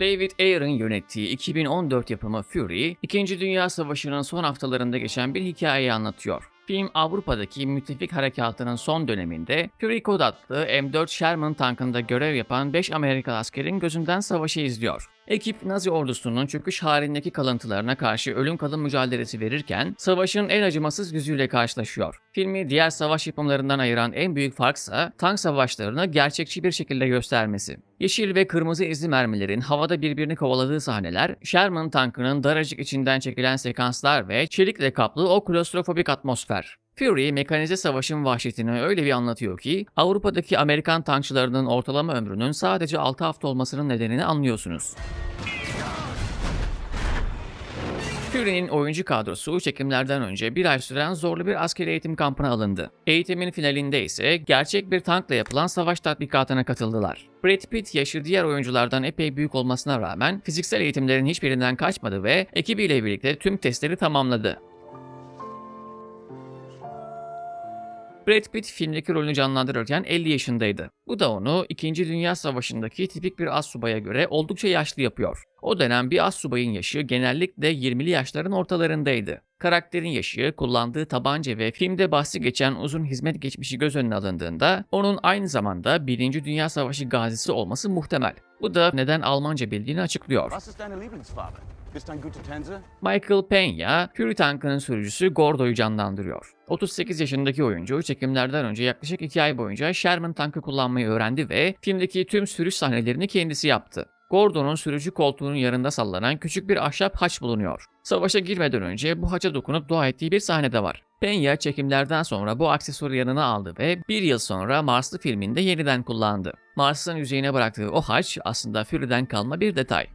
David Ayer'ın yönettiği 2014 yapımı Fury, 2. Dünya Savaşı'nın son haftalarında geçen bir hikayeyi anlatıyor. Film Avrupa'daki müttefik harekatının son döneminde Fury kod adlı M4 Sherman tankında görev yapan 5 Amerikalı askerin gözünden savaşı izliyor. Ekip Nazi ordusunun çöküş halindeki kalıntılarına karşı ölüm kalım mücadelesi verirken savaşın en acımasız yüzüyle karşılaşıyor. Filmi diğer savaş yapımlarından ayıran en büyük farksa tank savaşlarını gerçekçi bir şekilde göstermesi. Yeşil ve kırmızı izli mermilerin havada birbirini kovaladığı sahneler, Sherman tankının daracık içinden çekilen sekanslar ve çelikle kaplı o klostrofobik atmosfer. Fury, mekanize savaşın vahşetini öyle bir anlatıyor ki, Avrupa'daki Amerikan tankçılarının ortalama ömrünün sadece 6 hafta olmasının nedenini anlıyorsunuz. Fury'nin oyuncu kadrosu çekimlerden önce bir ay süren zorlu bir askeri eğitim kampına alındı. Eğitimin finalinde ise gerçek bir tankla yapılan savaş tatbikatına katıldılar. Brad Pitt yaşı diğer oyunculardan epey büyük olmasına rağmen fiziksel eğitimlerin hiçbirinden kaçmadı ve ekibiyle birlikte tüm testleri tamamladı. Brad Pitt filmdeki rolünü canlandırırken 50 yaşındaydı. Bu da onu 2. Dünya Savaşı'ndaki tipik bir assubaya göre oldukça yaşlı yapıyor. O dönem bir assubayın yaşı genellikle 20'li yaşların ortalarındaydı. Karakterin yaşı, kullandığı tabanca ve filmde bahsi geçen uzun hizmet geçmişi göz önüne alındığında onun aynı zamanda 1. Dünya Savaşı gazisi olması muhtemel. Bu da neden Almanca bildiğini açıklıyor. Michael Peña, Fury tankının sürücüsü Gordo'yu canlandırıyor. 38 yaşındaki oyuncu çekimlerden önce yaklaşık 2 ay boyunca Sherman tankı kullanmayı öğrendi ve filmdeki tüm sürüş sahnelerini kendisi yaptı. Gordon'un sürücü koltuğunun yanında sallanan küçük bir ahşap haç bulunuyor. Savaşa girmeden önce bu haça dokunup dua ettiği bir sahne de var. Peña çekimlerden sonra bu aksesuarı yanına aldı ve bir yıl sonra Marslı filminde yeniden kullandı. Mars'ın yüzeyine bıraktığı o haç aslında Fury'den kalma bir detay.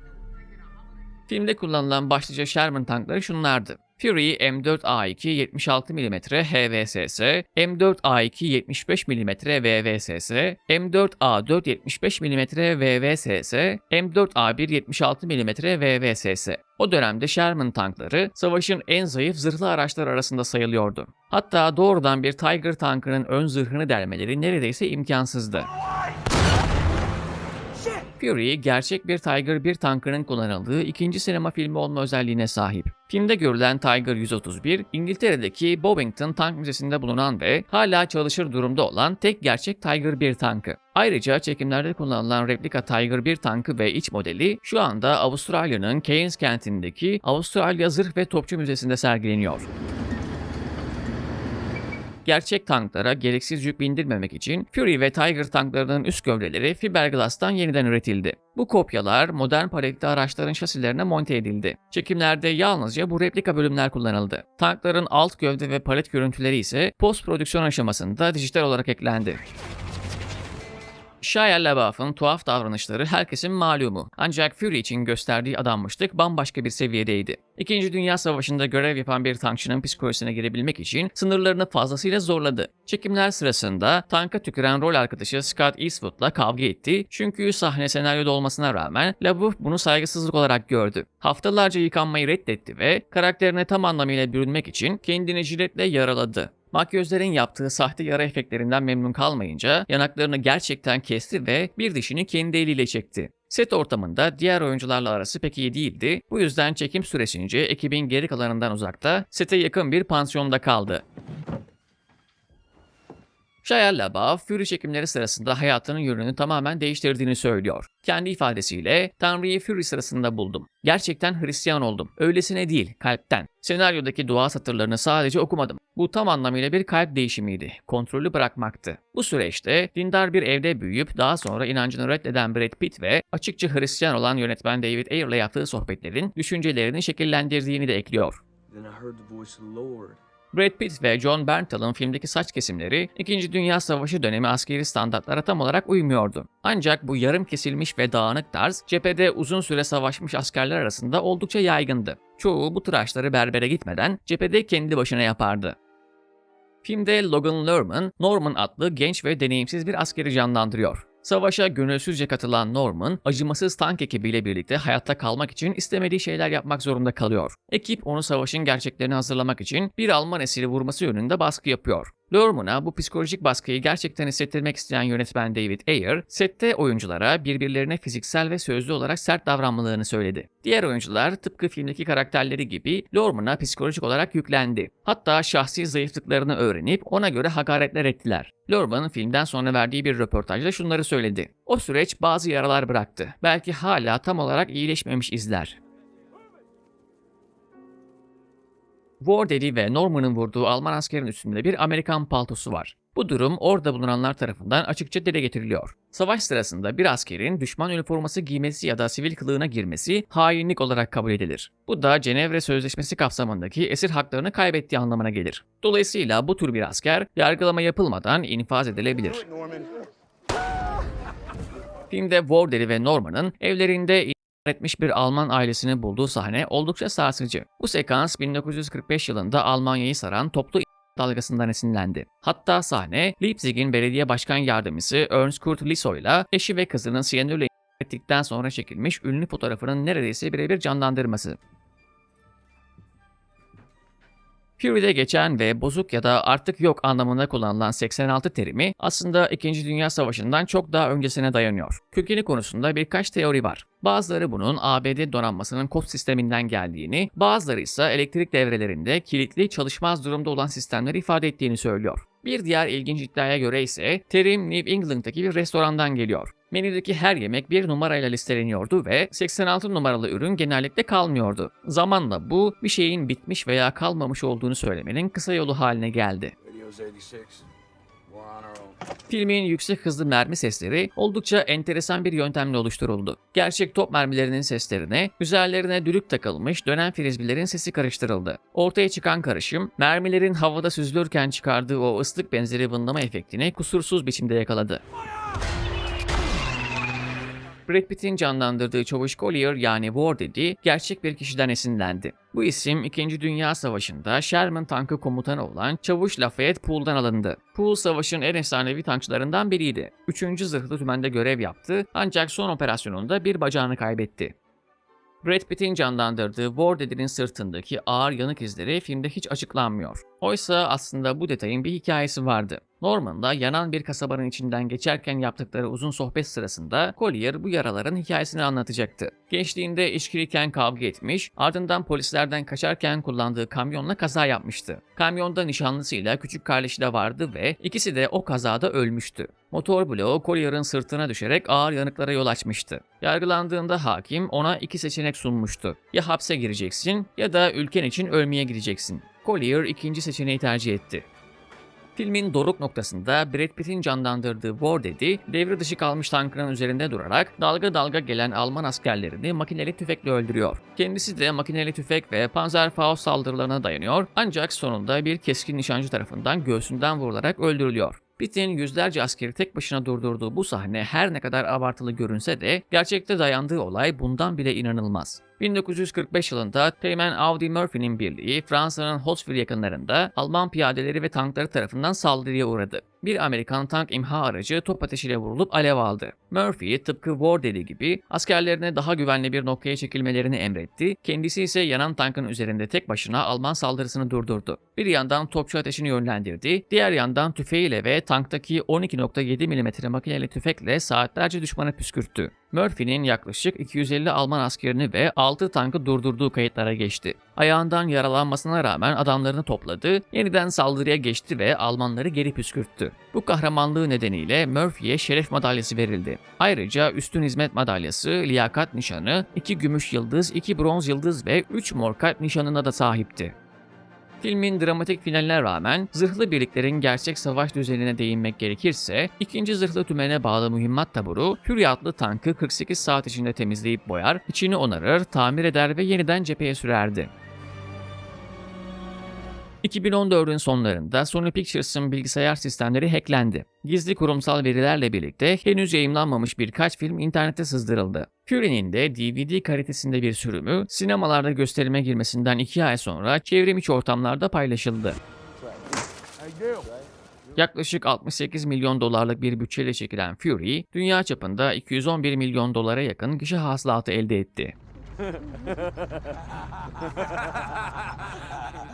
Filmde kullanılan başlıca Sherman tankları şunlardı. Fury M4A2 76 mm HVSS, M4A2 75 mm VVSS, M4A4 75 mm VVSS, M4A1 76 mm VVSS. O dönemde Sherman tankları savaşın en zayıf zırhlı araçlar arasında sayılıyordu. Hatta doğrudan bir Tiger tankının ön zırhını delmeleri neredeyse imkansızdı. Fury, gerçek bir Tiger 1 tankının kullanıldığı ikinci sinema filmi olma özelliğine sahip. Filmde görülen Tiger 131, İngiltere'deki Bovington Tank Müzesi'nde bulunan ve hala çalışır durumda olan tek gerçek Tiger 1 tankı. Ayrıca çekimlerde kullanılan replika Tiger 1 tankı ve iç modeli şu anda Avustralya'nın Keynes kentindeki Avustralya Zırh ve Topçu Müzesi'nde sergileniyor. Gerçek tanklara gereksiz yük bindirmemek için Fury ve Tiger tanklarının üst gövdeleri fiberglass'tan yeniden üretildi. Bu kopyalar modern paletli araçların şasilerine monte edildi. Çekimlerde yalnızca bu replika bölümler kullanıldı. Tankların alt gövde ve palet görüntüleri ise post prodüksiyon aşamasında dijital olarak eklendi. Shia LaBeouf'un tuhaf davranışları herkesin malumu. Ancak Fury için gösterdiği adanmışlık bambaşka bir seviyedeydi. İkinci Dünya Savaşı'nda görev yapan bir tankçının psikolojisine girebilmek için sınırlarını fazlasıyla zorladı. Çekimler sırasında tanka tüküren rol arkadaşı Scott Eastwood'la kavga etti çünkü sahne senaryoda olmasına rağmen LaBeouf bunu saygısızlık olarak gördü. Haftalarca yıkanmayı reddetti ve karakterine tam anlamıyla bürünmek için kendini jiletle yaraladı. Makyözlerin yaptığı sahte yara efektlerinden memnun kalmayınca yanaklarını gerçekten kesti ve bir dişini kendi eliyle çekti. Set ortamında diğer oyuncularla arası pek iyi değildi. Bu yüzden çekim süresince ekibin geri kalanından uzakta, sete yakın bir pansiyonda kaldı. Shia LaBeouf, Fury çekimleri sırasında hayatının yönünü tamamen değiştirdiğini söylüyor. Kendi ifadesiyle, Tanrı'yı Fury sırasında buldum. Gerçekten Hristiyan oldum. Öylesine değil, kalpten. Senaryodaki dua satırlarını sadece okumadım. Bu tam anlamıyla bir kalp değişimiydi. Kontrolü bırakmaktı. Bu süreçte dindar bir evde büyüyüp daha sonra inancını reddeden Brad Pitt ve açıkça Hristiyan olan yönetmen David Ayer'la yaptığı sohbetlerin düşüncelerini şekillendirdiğini de ekliyor. Then I heard the voice of the Lord. Brad Pitt ve John Bernthal'ın filmdeki saç kesimleri 2. Dünya Savaşı dönemi askeri standartlara tam olarak uymuyordu. Ancak bu yarım kesilmiş ve dağınık tarz cephede uzun süre savaşmış askerler arasında oldukça yaygındı. Çoğu bu tıraşları berbere gitmeden cephede kendi başına yapardı. Filmde Logan Lerman, Norman adlı genç ve deneyimsiz bir askeri canlandırıyor. Savaşa gönülsüzce katılan Norman, acımasız tank ekibiyle birlikte hayatta kalmak için istemediği şeyler yapmak zorunda kalıyor. Ekip onu savaşın gerçeklerini hazırlamak için bir Alman esiri vurması yönünde baskı yapıyor. Lorman'a bu psikolojik baskıyı gerçekten hissettirmek isteyen yönetmen David Ayer, sette oyunculara birbirlerine fiziksel ve sözlü olarak sert davranmalarını söyledi. Diğer oyuncular tıpkı filmdeki karakterleri gibi Lorman'a psikolojik olarak yüklendi. Hatta şahsi zayıflıklarını öğrenip ona göre hakaretler ettiler. Lorman filmden sonra verdiği bir röportajda şunları söyledi. O süreç bazı yaralar bıraktı. Belki hala tam olarak iyileşmemiş izler. Wardeli ve Norman'ın vurduğu Alman askerin üstünde bir Amerikan paltosu var. Bu durum orada bulunanlar tarafından açıkça dile getiriliyor. Savaş sırasında bir askerin düşman üniforması giymesi ya da sivil kılığına girmesi hainlik olarak kabul edilir. Bu da Cenevre Sözleşmesi kapsamındaki esir haklarını kaybettiği anlamına gelir. Dolayısıyla bu tür bir asker yargılama yapılmadan infaz edilebilir. Filmde Wardeli ve Norman'ın evlerinde etmiş bir Alman ailesini bulduğu sahne oldukça sarsıcı. Bu sekans 1945 yılında Almanya'yı saran toplu dalgasından esinlendi. Hatta sahne Leipzig'in belediye başkan yardımcısı Ernst Kurt Lissow ile eşi ve kızının siyanürle ettikten sonra çekilmiş ünlü fotoğrafının neredeyse birebir canlandırması. Fury'de geçen ve bozuk ya da artık yok anlamında kullanılan 86 terimi aslında 2. Dünya Savaşı'ndan çok daha öncesine dayanıyor. Kökeni konusunda birkaç teori var. Bazıları bunun ABD donanmasının kod sisteminden geldiğini, bazıları ise elektrik devrelerinde kilitli çalışmaz durumda olan sistemleri ifade ettiğini söylüyor. Bir diğer ilginç iddiaya göre ise terim New England'daki bir restorandan geliyor. Menüdeki her yemek bir numarayla listeleniyordu ve 86 numaralı ürün genellikle kalmıyordu. Zamanla bu bir şeyin bitmiş veya kalmamış olduğunu söylemenin kısa yolu haline geldi. Radio's 86. We're on our own. Filmin yüksek hızlı mermi sesleri oldukça enteresan bir yöntemle oluşturuldu. Gerçek top mermilerinin seslerine, üzerlerine dürük takılmış dönen frizbilerin sesi karıştırıldı. Ortaya çıkan karışım, mermilerin havada süzülürken çıkardığı o ıslık benzeri vınlama efektini kusursuz biçimde yakaladı. Brad Pitt'in canlandırdığı Çavuş Collier yani Wardedy gerçek bir kişiden esinlendi. Bu isim 2. Dünya Savaşı'nda Sherman tankı komutanı olan Çavuş Lafayette Poole'dan alındı. Poole savaşın en efsanevi tankçılarından biriydi. 3. Zırhlı Tümen'de görev yaptı ancak son operasyonunda bir bacağını kaybetti. Brad Pitt'in canlandırdığı Wardedy'nin sırtındaki ağır yanık izleri filmde hiç açıklanmıyor. Oysa aslında bu detayın bir hikayesi vardı. Norman'da yanan bir kasabanın içinden geçerken yaptıkları uzun sohbet sırasında Collier bu yaraların hikayesini anlatacaktı. Gençliğinde içkiliyken kavga etmiş, ardından polislerden kaçarken kullandığı kamyonla kaza yapmıştı. Kamyonda nişanlısıyla küçük kardeşi de vardı ve ikisi de o kazada ölmüştü. Motor bloğu Collier'ın sırtına düşerek ağır yanıklara yol açmıştı. Yargılandığında hakim ona iki seçenek sunmuştu. Ya hapse gireceksin ya da ülken için ölmeye gideceksin. Collier ikinci seçeneği tercih etti. Filmin doruk noktasında Brad Pitt'in canlandırdığı Wardedy, devre dışı kalmış tankının üzerinde durarak dalga dalga gelen Alman askerlerini makineli tüfekle öldürüyor. Kendisi de makineli tüfek ve Panzerfaust saldırılarına dayanıyor ancak sonunda bir keskin nişancı tarafından göğsünden vurularak öldürülüyor. Pitt'in yüzlerce askeri tek başına durdurduğu bu sahne her ne kadar abartılı görünse de gerçekte dayandığı olay bundan bile inanılmaz. 1945 yılında Teğmen Audi Murphy'nin birliği Fransa'nın Hoteville yakınlarında Alman piyadeleri ve tankları tarafından saldırıya uğradı. Bir Amerikan tank imha aracı top ateşiyle vurulup alev aldı. Murphy tıpkı Wardeli gibi askerlerine daha güvenli bir noktaya çekilmelerini emretti. Kendisi ise yanan tankın üzerinde tek başına Alman saldırısını durdurdu. Bir yandan topçu ateşini yönlendirdi, diğer yandan tüfeğiyle ve tanktaki 12.7 mm makineli tüfekle saatlerce düşmanı püskürttü. Murphy'nin yaklaşık 250 Alman askerini ve 6 tankı durdurduğu kayıtlara geçti. Ayağından yaralanmasına rağmen adamlarını topladı, yeniden saldırıya geçti ve Almanları geri püskürttü. Bu kahramanlığı nedeniyle Murphy'ye şeref madalyası verildi. Ayrıca üstün hizmet madalyası, liyakat nişanı, 2 gümüş yıldız, 2 bronz yıldız ve 3 mor kalp nişanına da sahipti. Filmin dramatik finaline rağmen zırhlı birliklerin gerçek savaş düzenine değinmek gerekirse, 2. Zırhlı Tümen'e bağlı mühimmat taburu, Fury adlı tankı 48 saat içinde temizleyip boyar, içini onarır, tamir eder ve yeniden cepheye sürerdi. 2014'ün sonlarında Sony Pictures'ın bilgisayar sistemleri hacklendi. Gizli kurumsal verilerle birlikte henüz yayımlanmamış birkaç film internete sızdırıldı. Fury'nin de DVD kalitesinde bir sürümü sinemalarda gösterime girmesinden 2 ay sonra çevrim içi ortamlarda paylaşıldı. Yaklaşık 68 milyon dolarlık bir bütçeyle çekilen Fury, dünya çapında 211 milyon dolara yakın gişe hasılatı elde etti.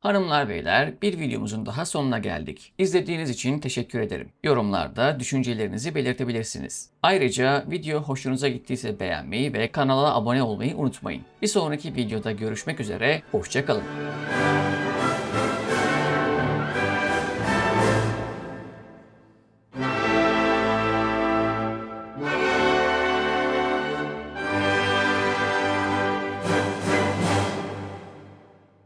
Hanımlar beyler bir videomuzun daha sonuna geldik. İzlediğiniz için teşekkür ederim. Yorumlarda düşüncelerinizi belirtebilirsiniz. Ayrıca video hoşunuza gittiyse beğenmeyi ve kanala abone olmayı unutmayın. Bir sonraki videoda görüşmek üzere, hoşçakalın.